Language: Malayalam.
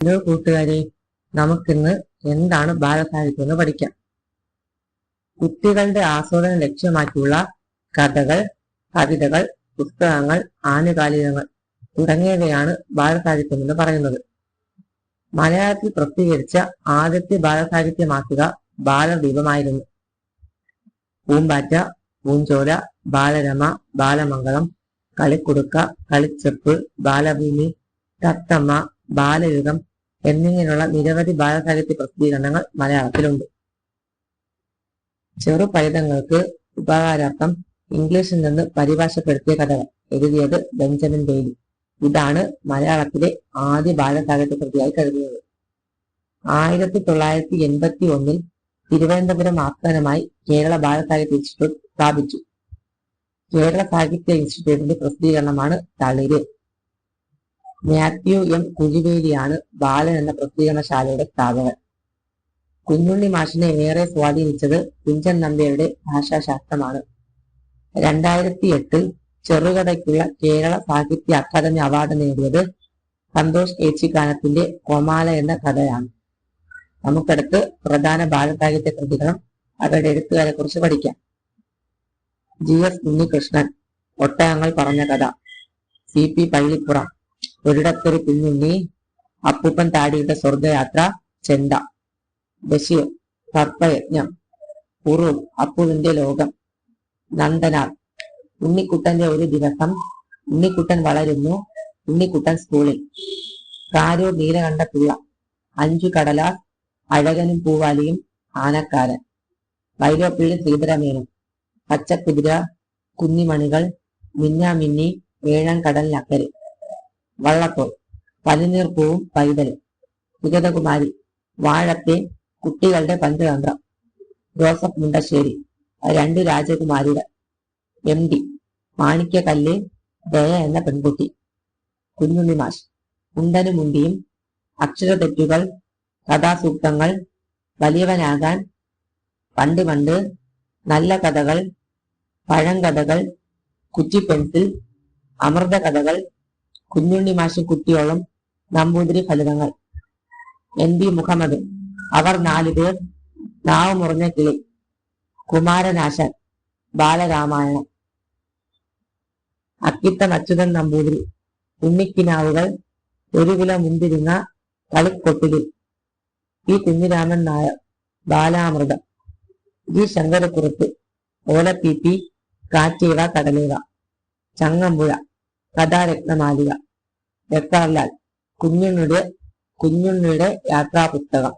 ഹലോ കൂട്ടുകാരെ നമുക്കിന്ന് എന്താണ് ബാലസാഹിത്യം എന്ന് പഠിക്കാം. കുട്ടികളുടെ ആസ്വാദനം ലക്ഷ്യമാക്കിയുള്ള കഥകൾ കവിതകൾ പുസ്തകങ്ങൾ ആനുകാലികങ്ങൾ തുടങ്ങിയവയാണ് ബാലസാഹിത്യം എന്ന് പറയുന്നത്. മലയാളത്തിൽ പ്രസിദ്ധീകരിച്ച ആദ്യത്തെ ബാലസാഹിത്യ മാസിക ബാലദീപമായിരുന്നു. പൂമ്പാറ്റ പൂഞ്ചോല ബാലരമ ബാലമംഗളം കളിക്കുടുക്ക കളിച്ചെപ്പ് ബാലഭൂമി തത്തമ്മ ബാലയുഗം എന്നിങ്ങനെയുള്ള നിരവധി ബാലസാഹിത്യ പ്രസിദ്ധീകരണങ്ങൾ മലയാളത്തിലുണ്ട്. ചെറു പൈതങ്ങൾക്ക് ഉപകാരാർത്ഥം ഇംഗ്ലീഷിൽ നിന്ന് പരിഭാഷപ്പെടുത്തിയ കഥകൾ എഴുതിയത് ബെഞ്ചമിൻ ബെയ്ലി. ഇതാണ് മലയാളത്തിലെ ആദ്യ ബാലസാഹിത്യ കൃതിയായി കരുതുന്നത്. ആയിരത്തി തൊള്ളായിരത്തി എൺപത്തി ഒന്നിൽ തിരുവനന്തപുരം ആസ്ഥാനമായി കേരള ബാലസാഹിത്യ ഇൻസ്റ്റിറ്റ്യൂട്ട് സ്ഥാപിച്ചു. കേരള സാഹിത്യ ഇൻസ്റ്റിറ്റ്യൂട്ടിന്റെ പ്രസിദ്ധീകരണമാണ് തളിര്. മാത്യു എം കുഴിവേലിയാണ് ബാലൻ എന്ന പ്രസിദ്ധീകരണശാലയുടെ സ്ഥാപകൻ. കുഞ്ഞുണ്ണി മാഷിനെ ഏറെ സ്വാധീനിച്ചത് കുഞ്ചൻ നമ്പ്യാരുടെ ഭാഷാശാസ്ത്രമാണ്. രണ്ടായിരത്തി എട്ടിൽ ചെറുകഥയ്ക്കുള്ള കേരള സാഹിത്യ അക്കാദമി അവാർഡ് നേടിയത് സന്തോഷ് ഏച്ചിക്കാനത്തിന്റെ കൊമാല എന്ന കഥയാണ്. നമുക്കടുത്ത് പ്രധാന ബാലസാഹിത്യ കൃതികളും അവരുടെ എഴുത്തുകാരെ കുറിച്ച് പഠിക്കാം. ജി എസ് ഉണ്ണികൃഷ്ണൻ ഒട്ടകങ്ങൾ പറഞ്ഞ കഥ സി പി പള്ളിപ്പുറം. ഒരിടത്തൊരു കുഞ്ഞുണ്ണി അപ്പൂപ്പൻ താടിയുടെ സ്വർഗയാത്ര ചെണ്ട. ബഷീർ സർപ്പയജ്ഞം ഉറു അപ്പുവിന്റെ ലോകം. നന്ദനാൽ ഉണ്ണിക്കുട്ടന്റെ ഒരു ദിവസം ഉണ്ണിക്കുട്ടൻ വളരുന്നു ഉണ്ണിക്കുട്ടൻ സ്കൂളിൽ. കാരൂർ നീലകണ്ഠ പിള്ള അഞ്ചു കടലാസ് അഴകനും പൂവാലിയും ആനക്കാരൻ. വൈലോപ്പിള്ളി ശ്രീധരമേനു പച്ചക്കുതിര കുന്നിമണികൾ മിന്നാമിന്നി ഏഴാം കടലിനക്കരെ. വള്ളത്തോൾ പനിനീർപ്പൂവും പൈതലും സുഗതകുമാരി വാഴത്തെ കുട്ടികളുടെ പഞ്ചതന്ത്രം ജോസഫ് മുണ്ടശ്ശേരി രണ്ട് രാജകുമാരികൾ എം ഡി മാണിക്യകല്ല് ദയ എന്ന പെൺകുട്ടി കുഞ്ഞുണ്ണി മുണ്ടനും മുണ്ടിയും അക്ഷര അക്ഷരതെറ്റുകൾ കഥാസൂക്തങ്ങൾ വലിയവനാകാൻ പണ്ട് പണ്ട് നല്ല കഥകൾ പഴങ്കഥകൾ കുറ്റിപ്പെൻസിൽ അമൃത കഥകൾ കുഞ്ഞുണ്ണി മാഷും കുട്ടിയോളം നമ്പൂതിരി ഫലിതങ്ങൾ. എൻ ബി മുഹമ്മദ് അവർ നാലുപേർ നാവ് മുറിഞ്ഞ കിളി. കുമാരനാശൻ ബാലരാമായണം. അക്കിത്ത അച്യുതൻ നമ്പൂതിരി. ഉണ്ണിക്കിനാവുകൾ ഒരു കിലോ മുന്തിരിങ്ങ കളിക്കൊട്ടിലിൽ പി കുഞ്ഞിരാമൻ നായർ ബാലാമൃതം. ജി ശങ്കരക്കുറുപ്പ് ഓലപ്പീപ്പി കാറ്റീവ കടലീവ ചങ്ങമ്പുഴ. കഥാരത്നമാലിക. ജക്കാർലാൽ കുഞ്ഞുണ്ണിയുടെ കുഞ്ഞുണ്ണിയുടെ യാത്രാപുസ്തകം